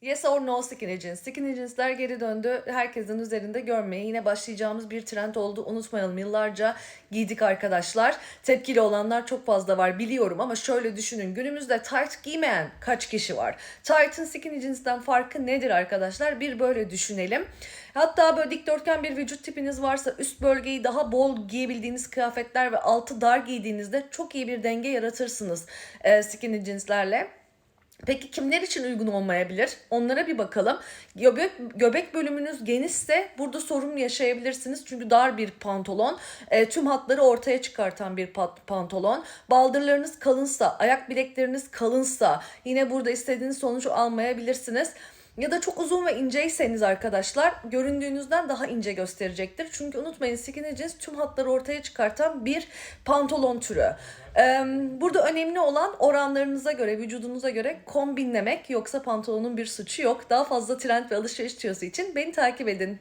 Yes or no skinny jeans. Skinny jeansler geri döndü. Herkesin üzerinde görmeye yine başlayacağımız bir trend oldu. Unutmayalım yıllarca giydik arkadaşlar. Tepkili olanlar çok fazla var biliyorum ama şöyle düşünün. Günümüzde tight giymeyen kaç kişi var? Tight'ın skinny jeans'ten farkı nedir arkadaşlar? Bir böyle düşünelim. Hatta böyle dikdörtgen bir vücut tipiniz varsa üst bölgeyi daha bol giyebildiğiniz kıyafetler ve altı dar giydiğinizde çok iyi bir denge yaratırsınız e, skinny jeanslerle. Peki kimler için uygun olmayabilir? Onlara bir bakalım. Göbek, göbek bölümünüz genişse burada sorun yaşayabilirsiniz. Çünkü dar bir pantolon. e, tüm hatları ortaya çıkartan bir pat- pantolon. Baldırlarınız kalınsa, ayak bilekleriniz kalınsa yine burada istediğiniz sonucu almayabilirsiniz. Ya da çok uzun ve inceyseniz arkadaşlar göründüğünüzden daha ince gösterecektir. Çünkü unutmayın skinny jeans tüm hatları ortaya çıkartan bir pantolon türü. Ee, Burada önemli olan oranlarınıza göre, vücudunuza göre kombinlemek yoksa pantolonun bir suçu yok. Daha fazla trend ve alışveriş için beni takip edin.